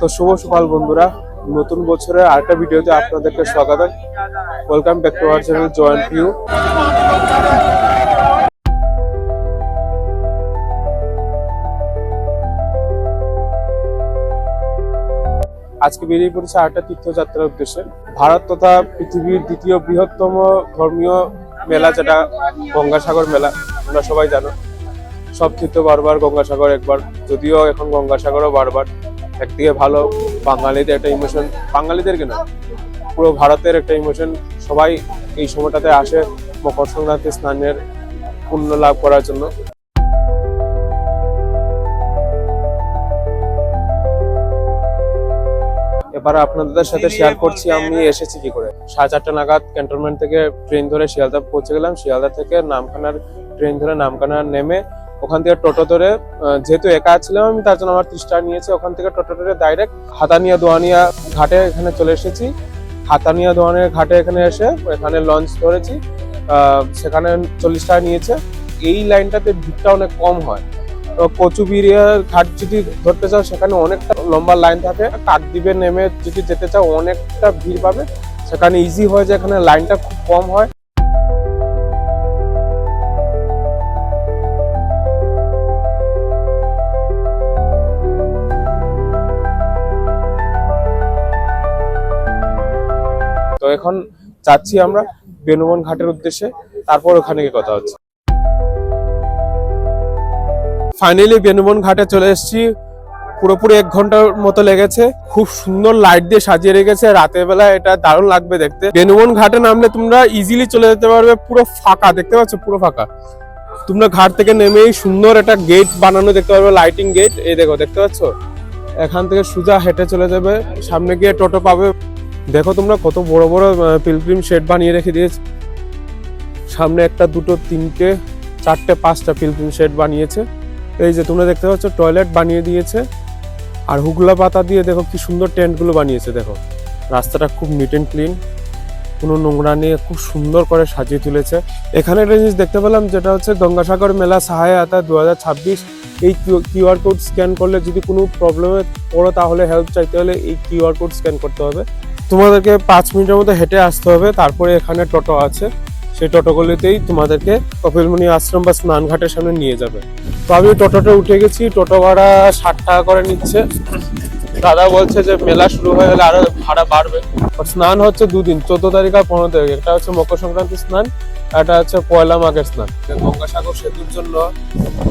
তো শুভ সকাল বন্ধুরা। নতুন বছরের আরেকটা ভিডিওতে আপনাদেরকে স্বাগত welcome back to our channel joint view আজকে বেরিয়ে পড়েছে আরেকটা তীর্থযাত্রার উদ্দেশ্যে। ভারত তথা পৃথিবীর দ্বিতীয় বৃহত্তম ধর্মীয় মেলা যেটা, গঙ্গাসাগর মেলা, তোমরা সবাই জানো। সব তীর্থ বারবার গঙ্গাসাগর একবার, যদিও এখন গঙ্গাসাগরও বারবার। একদিকে ভালো, বাঙালিদের একটা ইমোশন বাঙালিদের কেন পুরো ভারতের একটা ইমোশন সবাই এই সময়টাতে আসে মকর সংক্রান্তি স্নানের পুণ্য লাভ করার জন্য। এবার আপনাদের সাথে শেয়ার করছি, আমি এসেছি কি করে? সাড়ে চারটা নাগাদ ক্যান্টনমেন্ট থেকে ট্রেন ধরে শিয়ালদা পৌঁছে গেলাম। শিয়ালদা থেকে নামখানার ট্রেন ধরে নামখানার নেমে ওখান থেকে টোটো ধরে যেহেতু একা ছিলাম আমি, তার জন্য আমার টাকা নিয়েছে। ওখান থেকে টোটো ধরে ডাইরেক্ট হাতানিয়া দোয়ানিয়া ঘাটে এখানে চলে এসেছি। হাতানিয়া দোয়ানিয়া ঘাটে এখানে এসে এখানে লঞ্চ ধরেছি সেখানে চল্লিশ টাকা নিয়েছে। এই লাইনটাতে ভিড়টা অনেক কম হয়। তো কচুবিরিয়া ঘাট যদি ধরতে চাও, সেখানে অনেকটা লম্বা লাইন থাকে। কাকদ্বীপে নেমে যদি যেতে চাও, অনেকটা ভিড় পাবে। সেখানে ইজি হয় যে এখানে লাইনটা খুব কম হয়। এখন যাচ্ছি আমরা বেনুবন ঘাটের উদ্দেশ্যে, তারপর ওখানে গিয়ে কথা হচ্ছে। ফাইনালি বেনুবন ঘাটে চলে এসেছি। পুরোপুরি এক ঘণ্টার মতো লেগেছে। খুব সুন্দর লাইট দিয়ে সাজিয়ে রেখেছে। রাতের বেলা এটা দারুণ লাগবে দেখতে। বেনুবন ঘাটে নামলে তোমরা ইজিলি চলে যেতে পারবে পুরো ফাঁকা। দেখতে পাচ্ছ? পুরো ফাঁকা। তোমরা ঘাট থেকে নেমেই সুন্দর একটা গেট বানানো দেখতে পারবে লাইটিং গেট এই দেখো, দেখতে পাচ্ছ? এখান থেকে সোজা হেঁটে চলে যাবে। সামনে গিয়ে টোটো পাবে। দেখো তোমরা কত বড় বড় পিলগ্রিম শেড বানিয়ে রেখে দিয়েছে। সামনে একটা, দুটো, তিনটে, চারটে, পাঁচটা পিলগ্রিম শেড বানিয়েছে। এই যে তোমরা দেখতে পাচ্ছ টয়লেট বানিয়ে দিয়েছে। আর হুগলা পাতা দিয়ে দেখো কি সুন্দর টেন্টগুলো বানিয়েছে, দেখো। রাস্তাটা খুব নিট অ্যান্ড ক্লিন কোনো নোংরা নিয়ে খুব সুন্দর করে সাজিয়ে তুলেছে। এখানে একটা জিনিস দেখতে পেলাম, যেটা হচ্ছে গঙ্গাসাগর মেলা সহায়তা দু হাজার ছাব্বিশ। এই কিউআর কোড স্ক্যান করলে যদি কোনো প্রবলেমে পড়ো, তাহলে হেল্প চাইতে হলে এই কিউআর কোড স্ক্যান করতে হবে। তোমাদেরকে পাঁচ মিনিটের মধ্যে হেঁটে আসতে হবে। তারপরে এখানে টোটো আছে। সেই টোটোগুলিতেই তোমাদেরকে কপিলমুনি আশ্রম বা স্নানঘাটের সামনে নিয়ে যাবে। তো আমি টোটোতে উঠে গেছি। টোটো ভাড়া ষাট টাকা করে নিচ্ছে। দাদা বলছে যে মেলা শুরু হয়ে গেলে আরও ভাড়া বাড়বে। স্নান হচ্ছে দুদিন, চোদ্দ তারিখ আর পনেরো তারিখ। একটা হচ্ছে মকর সংক্রান্তি স্নান একটা হচ্ছে পয়লা মাঘের স্নান। গঙ্গাসাগর সেতুর জন্য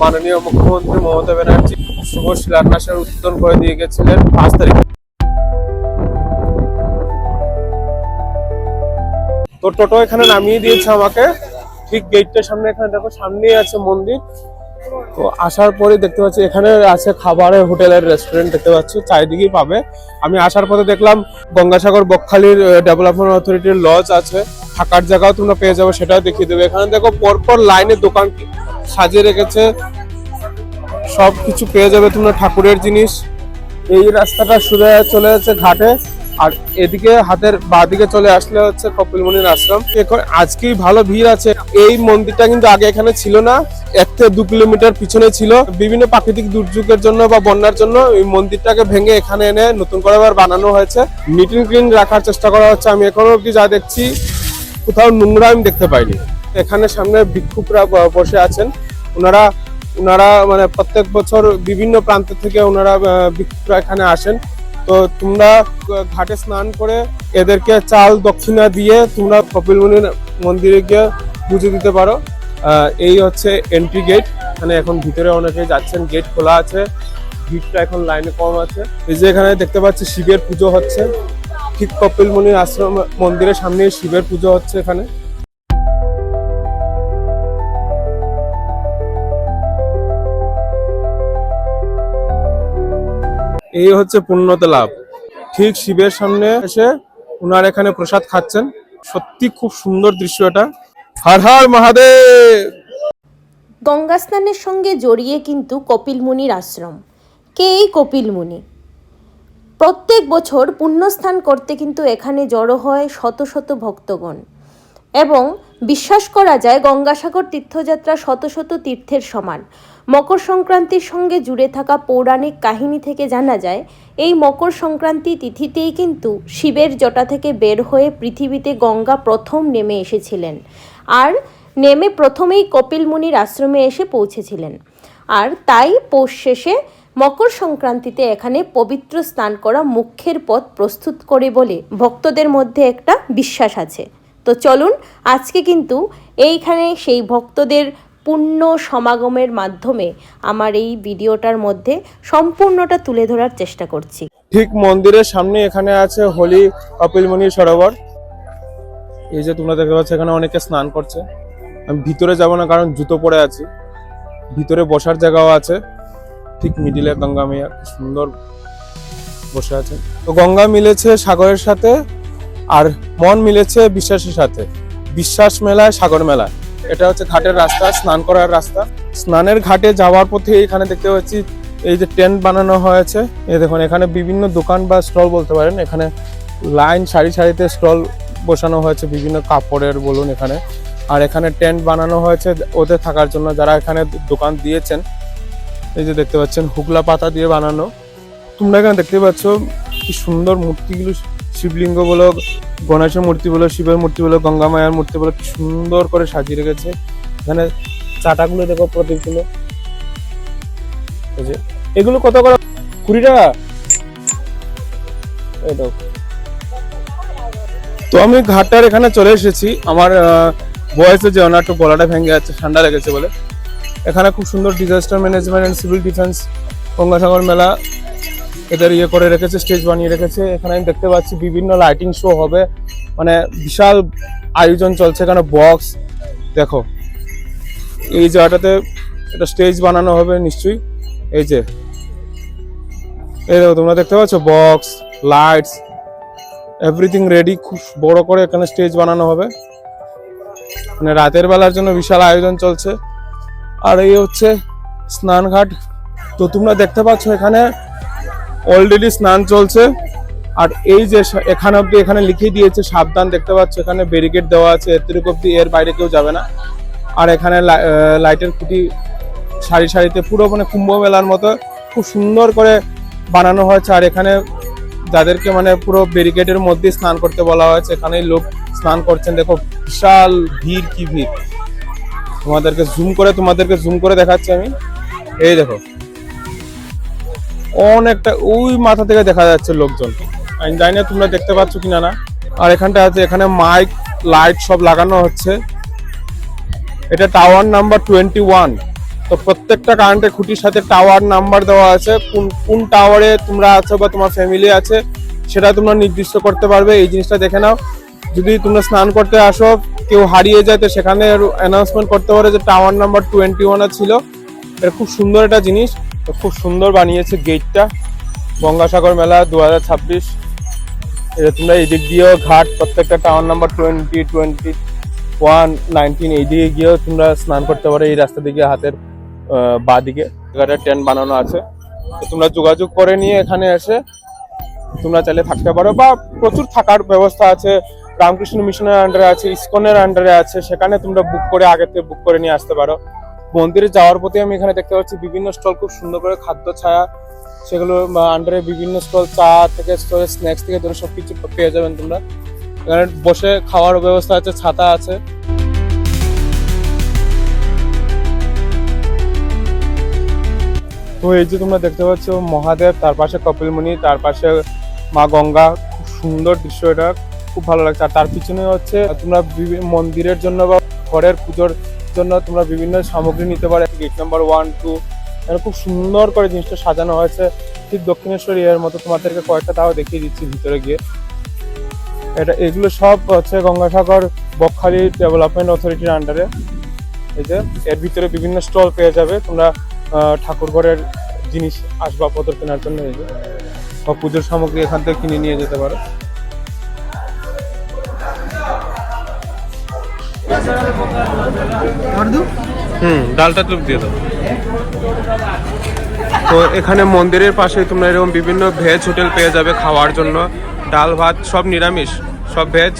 মাননীয় মুখ্যমন্ত্রী মমতা ব্যানার্জি শুভ শিলান্যাসের উদ্বোধন করে দিয়ে গেছিলেন পাঁচ তারিখ। তো টোটো এখানে নামিয়ে দিয়েছে আমাকে। ঠিক গেটটার সামনে এখানে দেখো, সামনেই আছে মন্দির। তো আসার পরে দেখতে পাচ্ছি, এখানে আছে খাবারের হোটেলের রেস্টুরেন্ট দেখতে পাচ্ছি, চারিদিকেই পাবে। আমি আসার পথে দেখলাম গঙ্গাসাগর বকখালির ডেভেলপমেন্ট অথরিটির লজ আছে। থাকার জায়গাও তোমরা পেয়ে যাবে, সেটাও দেখিয়ে দেবে। এখানে দেখো, পরপর লাইনে দোকান সাজিয়ে রেখেছে। সব কিছু পেয়ে যাবে তোমরা, ঠাকুরের জিনিস। এই রাস্তাটা সোজা চলে যাচ্ছে ঘাটে। আর এদিকে হাতের বাঁদিকে চলে আসলে হচ্ছে কপিলমুনির আশ্রম। এখন আজকেই ভালো ভিড় আছে। এই মন্দিরটা কিন্তু আগে এখানে ছিল না। এক থেকে দু কিলোমিটার পিছনে ছিল। বিভিন্ন প্রাকৃতিক দুর্যোগের জন্য বা বন্যার জন্য এই মন্দিরটাকে ভেঙে এখানে এনে নতুন করে আবার বানানো হয়েছে। অ্যান্ড ক্লিন রাখার চেষ্টা করা হচ্ছে। আমি এখনও অব্দি যা দেখছি, কোথাও নোংরা আমি দেখতে পাইনি। এখানে সামনে ভিক্ষুকরা বসে আছেন। ওনারা ওনারা মানে প্রত্যেক বছর বিভিন্ন প্রান্ত থেকে ওনারা ভিক্ষুকরা এখানে আসেন। তো তোমরা ঘাটে স্নান করে এদেরকে চাল দক্ষিণা দিয়ে তোমরা কপিলমুনির মন্দিরে গিয়ে পুজো দিতে পারো। এই হচ্ছে এন্ট্রি গেট এখানে এখন ভিতরে অনেকে যাচ্ছেন গেট খোলা আছে। ভিড়টা এখন লাইনে কম আছে। এই যে এখানে দেখতে পাচ্ছি শিবের পুজো হচ্ছে। ঠিক কপিলমুনির আশ্রম মন্দিরের সামনে শিবের পুজো হচ্ছে এখানে। এই হচ্ছে পুণ্যতে লাভ। ঠিক শিবের সামনে এসে ওনার এখানে প্রসাদ খাচ্ছেন। সত্যি খুব সুন্দর দৃশ্য এটা। হর হর মহাদেব! গঙ্গা স্নানের সঙ্গে জড়িয়ে কিন্তু কপিল মুনির আশ্রম। কে এই কপিল মুনি? প্রত্যেক বছর পুণ্যস্থান করতে কিন্তু এখানে জড়ো হয় শত শত ভক্তগণ। এবং বিশ্বাস করা যায় গঙ্গাসাগর তীর্থযাত্রা শত শত তীর্থের সমান। মকর সংক্রান্তির সঙ্গে জুড়ে থাকা পৌরাণিক কাহিনী থেকে জানা যায়, এই মকর সংক্রান্তি তিথিতেই কিন্তু শিবের জটা থেকে বের হয়ে পৃথিবীতে গঙ্গা প্রথম নেমে এসেছিলেন। আর নেমে প্রথমেই কপিল মুনির আশ্রমে এসে পৌঁছেছিলেন। আর তাই পৌষ শেষে মকর সংক্রান্তিতে এখানে পবিত্র স্নান করা মুখ্যের পথ প্রস্তুত করে বলে ভক্তদের মধ্যে একটা বিশ্বাস আছে। তো চলুন, আজকে কিন্তু এইখানে সেই ভক্তদের পূর্ণ সমাগমের মাধ্যমে আমার এই ভিডিওটার মধ্যে সম্পূর্ণটা তুলে ধরার চেষ্টা করছি। ঠিক মন্দিরের সামনে এখানে আছে হোলি কপিলমণি সরোবর। এই যে তোমরা দেখতে পাচ্ছ, এখানে অনেকে স্নান করছে। আমি ভিতরে যাব না, কারণ জুতো পরে আছি। ভিতরে বসার জায়গাও আছে। ঠিক মিডিলে গঙ্গা মেয়া সুন্দর বসে আছে। তো গঙ্গা মিলেছে সাগরের সাথে, আর মন মিলেছে বিশ্বাসের সাথে। বিশ্বাস মেলায় সাগর মেলায়। এটা হচ্ছে ঘাটের রাস্তা, স্নান করার রাস্তা। স্নানের ঘাটে যাওয়ার পথে এখানে দেখতে পাচ্ছি, এই যে টেন্ট বানানো হয়েছে। এই দেখুন, এখানে বিভিন্ন দোকান বা স্টল বলতে পারেন। এখানে লাইন সারি সারিতে স্টল বসানো হয়েছে, বিভিন্ন কাপড়ের বলুন এখানে। আর এখানে টেন্ট বানানো হয়েছে ওদের থাকার জন্য, যারা এখানে দোকান দিয়েছেন। এই যে দেখতে পাচ্ছেন, হুগলা পাতা দিয়ে বানানো। তোমরা এখানে দেখতে পাচ্ছ, কি সুন্দর মূর্তিগুলো শিবলিঙ্গ বলো, গণেশের মূর্তি বলো, শিবের মূর্তি বলো, গঙ্গা মায়ার মূর্তি বলো সুন্দর করে সাজিয়ে রেখেছে। এখানে চাটাগুলো দেখো প্রদীপগুলো। এগুলো কত করে? কুড়ি টাকা? তো আমি ঘাটটার এখানে চলে এসেছি। আমার বয়সে যে ওনার একটু গলাটা ভেঙে যাচ্ছে, ঠান্ডা লেগেছে বলে। এখানে খুব সুন্দর disaster management and civil defence Gangasagar Mela এদের ইয়ে করে রেখেছে, স্টেজ বানিয়ে রেখেছে। এখানে আমি দেখতে পাচ্ছি বিভিন্ন লাইটিং শো হবে। মানে বিশাল আয়োজন চলছে এখানে বক্স দেখো, এই জায়গাটাতে একটা স্টেজ বানানো হবে নিশ্চয়ই। এই যে, এই দেখো, তোমরা দেখতে পাচ্ছ বক্স লাইটস এভরিথিং রেডি খুব বড় করে এখানে স্টেজ বানানো হবে। মানে রাতের বেলার জন্য বিশাল আয়োজন চলছে। আর এই হচ্ছে স্নানঘাট। তো তোমরা দেখতে পাচ্ছ এখানে অলরেডি স্নান চলছে। আর এই যে এখানে অব্দি এখানে লিখে দিয়েছে, সাবধান দেখতে পাচ্ছ, এখানে ব্যারিকেড দেওয়া আছে, এতটুকু অব্দি এর বাইরে কেউ যাবে না। আর এখানে লাইটের খুঁটি সারি সারিতে পুরো মানে কুম্ভ মেলার মতো খুব সুন্দর করে বানানো হয়েছে। আর এখানে যাদেরকে মানে পুরো ব্যারিকেডের মধ্যে স্নান করতে বলা হয়েছে, এখানেই লোক স্নান করছেন। দেখো, বিশাল ভিড়, কি ভিড়। তোমাদেরকে জুম করে, তোমাদেরকে জুম করে দেখাচ্ছি আমি। এই দেখো অনেকটা ওই মাথা থেকে দেখা যাচ্ছে লোকজন। আমি জানি না তোমরা দেখতে পাচ্ছ কিনা না। আর এখানটা আছে, এখানে মাইক লাইট সব লাগানো হচ্ছে। এটা টাওয়ার নাম্বার টোয়েন্টি ওয়ান তো প্রত্যেকটা কারেন্টের খুঁটির সাথে টাওয়ার নাম্বার দেওয়া আছে। কোন কোন টাওয়ারে তোমরা আছো বা তোমার ফ্যামিলি আছে, সেটা তোমরা নির্দিষ্ট করতে পারবে। এই জিনিসটা দেখে নাও। যদি তোমরা স্নান করতে আসো, কেউ হারিয়ে যায়, তো সেখানে অ্যানাউন্সমেন্ট করতে পারে যে টাওয়ার নাম্বার টোয়েন্টি ওয়ানে ছিল। এটা খুব সুন্দর একটা জিনিস। তো খুব সুন্দর বানিয়েছে গেটটা। গঙ্গাসাগর মেলা দু হাজার ছাব্বিশ। এটা তোমরা এদিক দিয়েও ঘাট, প্রত্যেকটা tower number twenty twenty one nineteen এই দিকে গিয়েও তোমরা স্নান করতে পারো এই রাস্তা দিকে, হাতের বা দিকে। জায়গাটা টেন্ট বানানো আছে। তো তোমরা যোগাযোগ করে নিয়ে এখানে এসে তোমরা চাইলে থাকতে পারো বা প্রচুর থাকার ব্যবস্থা আছে। রামকৃষ্ণ মিশনের আন্ডারে আছে, ইসকনের আন্ডারে আছে। সেখানে তোমরা বুক করে আগে থেকে বুক করে নিয়ে আসতে পারো। মন্দিরে যাওয়ার পথে আমি এখানে দেখতে পাচ্ছি বিভিন্ন স্টল, খুব সুন্দর করে খাদ্য ছায়া। সেগুলো আন্ডারে বিভিন্ন স্টল, চা থেকে স্ন্যাক্স থেকে ধরে সব কিছু পেয়ে যাবেন তোমরা। এখানে বসে খাওয়ার ব্যবস্থা আছে, ছাতা আছে। তো এই যে তোমরা দেখতে পাচ্ছ, মহাদেব, তার পাশে কপিলমুনি, তার পাশে মা গঙ্গা, খুব সুন্দর দৃশ্য এটা, খুব ভালো লাগছে। আর তার পিছনে হচ্ছে, তোমরা মন্দিরের জন্য বা ঘরের পুজোর জন্য তোমরা বিভিন্ন সামগ্রী নিতে পারো। গেট নাম্বার ওয়ান টু খুব সুন্দর করে জিনিসটা সাজানো হয়েছে। ঠিক দক্ষিণেশ্বরী এর মতো তোমাদেরকে কয়েকটা তাও দেখিয়ে দিচ্ছি ভিতরে গিয়ে। এটা এগুলো সব হচ্ছে গঙ্গাসাগর বকখালি ডেভেলপমেন্ট অথরিটির আন্ডারে এই যে এর ভিতরে বিভিন্ন স্টল পেয়ে যাবে। তোমরা আহ, ঠাকুর ঘরের জিনিস আসবাবপত্র কেনার জন্য এই যে। বা পুজোর সামগ্রী এখান থেকে কিনে নিয়ে যেতে পারো। হুম, ডালটা তুলে দিয়ে দাও। তো এখানে মন্দিরের পাশে তোমরা এরকম বিভিন্ন ভেজ হোটেল পেয়ে যাবে খাওয়ার জন্য। ডাল, ভাত সব নিরামিষ, সব ভেজ।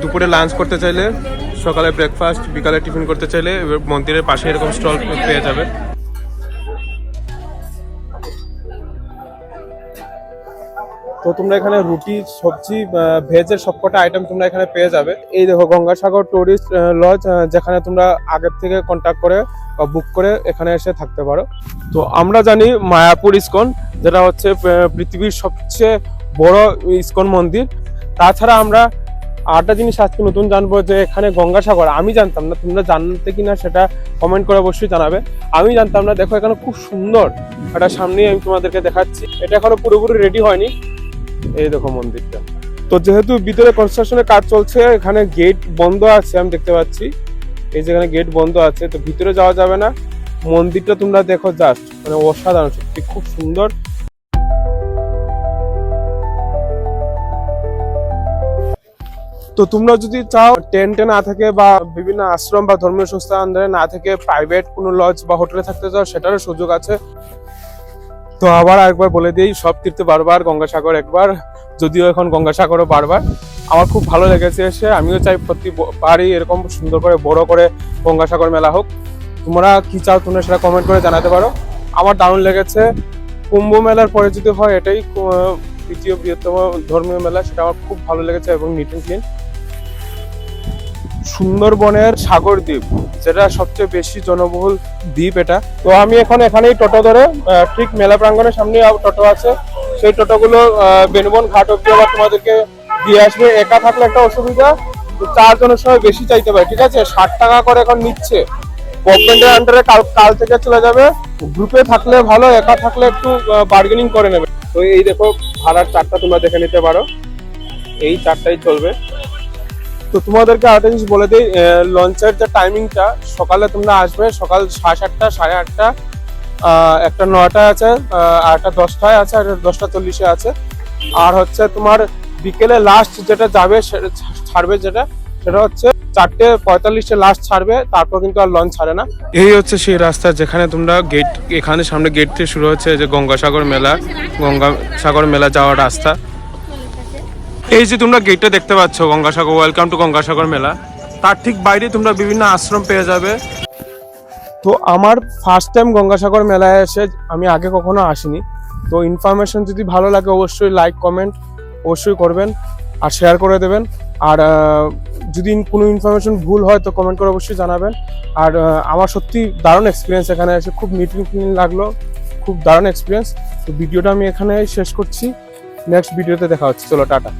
দুপুরে লাঞ্চ করতে চাইলে সকালে ব্রেকফাস্ট বিকালে টিফিন করতে চাইলে মন্দিরের পাশে এরকম স্টল পেয়ে যাবে। তো তোমরা এখানে রুটি, সবজি ভেজের সবকটা আইটেম তোমরা এখানে পেয়ে যাবে। এই দেখো, গঙ্গাসাগর টুরিস্ট লজ যেখানে তোমরা আগের থেকে কন্ট্যাক্ট করে বা বুক করে এখানে এসে থাকতে পারো। তো আমরা জানি মায়াপুর ইস্কন, যেটা হচ্ছে পৃথিবীর সবচেয়ে বড় ইস্কন মন্দির। তাছাড়া আমরা আরেকটা জিনিস আজকে নতুন জানব যে এখানে গঙ্গাসাগর, আমি জানতাম না, তোমরা জানতে কিনা সেটা কমেন্ট করে অবশ্যই জানাবে। আমি জানতাম না, দেখো এখানে খুব সুন্দর এটা সামনেই আমি তোমাদেরকে দেখাচ্ছি। এটা এখনও পুরোপুরি রেডি হয়নি। এই দেখো মন্দিরটা। তো যেহেতু ভিতরে কনস্ট্রাকশনের কাজ চলছে, এখানে গেট বন্ধ আছে, আমি দেখতে পাচ্ছি। এই যেখানে গেট বন্ধ আছে, তো ভিতরে যাওয়া যাবে না। মন্দিরটা তোমরা দেখো জাস্ট মানে অসাধারণ, সত্যি খুব সুন্দর। তো তোমরা যদি চাও টেন্টে না থাকে বা বিভিন্ন আশ্রম বা ধর্মীয় সংস্থা না থেকে প্রাইভেট কোনো লজ বা হোটেলে থাকতে চাও, সেটারও সুযোগ আছে। তো আবার একবার বলে দিই, সব তীর্থে বারবার গঙ্গাসাগর একবার, যদিও এখন গঙ্গাসাগরও বারবার। আমার খুব ভালো লেগেছে এসে, আমিও চাই প্রতিবারই এরকম সুন্দর করে, বড় করে গঙ্গাসাগর মেলা হোক। তোমরা কি চাও তোমরা সেটা কমেন্ট করে জানাতে পারো। আমার দারুণ লেগেছে। কুম্ভ মেলার পরে যদি হয়, এটাই দ্বিতীয় বৃহত্তম ধর্মীয় মেলা, সেটা আমার খুব ভালো লেগেছে এবং নিট অ্যান্ড ক্লিন সুন্দরবনের সাগর দ্বীপ, যেটা সবচেয়ে বেশি জনবহুল দ্বীপ এটা। তো আমি এখন এখানেই টোটো ধরে ঠিক মেলা প্রাঙ্গণের সামনে টোটো আছে। সেই টোটোগুলো বেনুবন ঘাট অব্দি আবার তোমাদেরকে দিয়ে আসবে। একা থাকলে একটা অসুবিধা চারজনের সময় বেশি চাইতে পারে, ঠিক আছে? ষাট টাকা করে এখন নিচ্ছে। গভর্নমেন্টের আন্ডারে কাল কাল থেকে চলে যাবে। গ্রুপে থাকলে ভালো, একা থাকলে একটু বার্গেনিং করে নেবে। তো এই দেখো, ভাড়ার চারটা তোমরা দেখে নিতে পারো। এই চারটাই চলবে। তো তোমাদেরকে আরেকটা জিনিস বলে দিই লঞ্চের যে টাইমিংটা সকালে তোমরা আসবে, সকাল সাড়ে সাতটা, সাড়ে আটটা একটা নয়টা আছে একটা দশটায় আছে, আর দশটা চল্লিশে আছে। আর হচ্ছে তোমার বিকেলে লাস্ট যেটা যাবে ছাড়বে যেটা, সেটা হচ্ছে চারটে পঁয়তাল্লিশে লাস্ট ছাড়বে, তারপর কিন্তু আর লঞ্চ ছাড়ে না। এই হচ্ছে সেই রাস্তা যেখানে তোমরা গেট এখানে সামনে গেট থেকে শুরু হচ্ছে যে গঙ্গাসাগর মেলা গঙ্গাসাগর মেলা যাওয়ার রাস্তা। এই যে তোমরা গেটটা দেখতে পাচ্ছ গঙ্গাসাগর ওয়েলকাম টু গঙ্গাসাগর মেলা। তার ঠিক বাইরে তোমরা বিভিন্ন আশ্রম পেয়ে যাবে। তো আমার ফার্স্ট টাইম গঙ্গাসাগর মেলায় এসে আমি আগে কখনো আসিনি। তো ইনফরমেশন যদি ভালো লাগে অবশ্যই লাইক কমেন্ট অবশ্যই করবেন আর শেয়ার করে দেবেন। আর যদি কোনো ইনফরমেশন ভুল হয় তো কমেন্ট করে অবশ্যই জানাবেন। আর আমার সত্যি দারুণ এক্সপিরিয়েন্স এখানে এসে খুব মিটিং লাগল। খুব দারুণ এক্সপিরিয়েন্স তো ভিডিওটা আমি এখানে শেষ করছি। নেক্সট ভিডিওতে দেখা হচ্ছে। চলো, টাটা।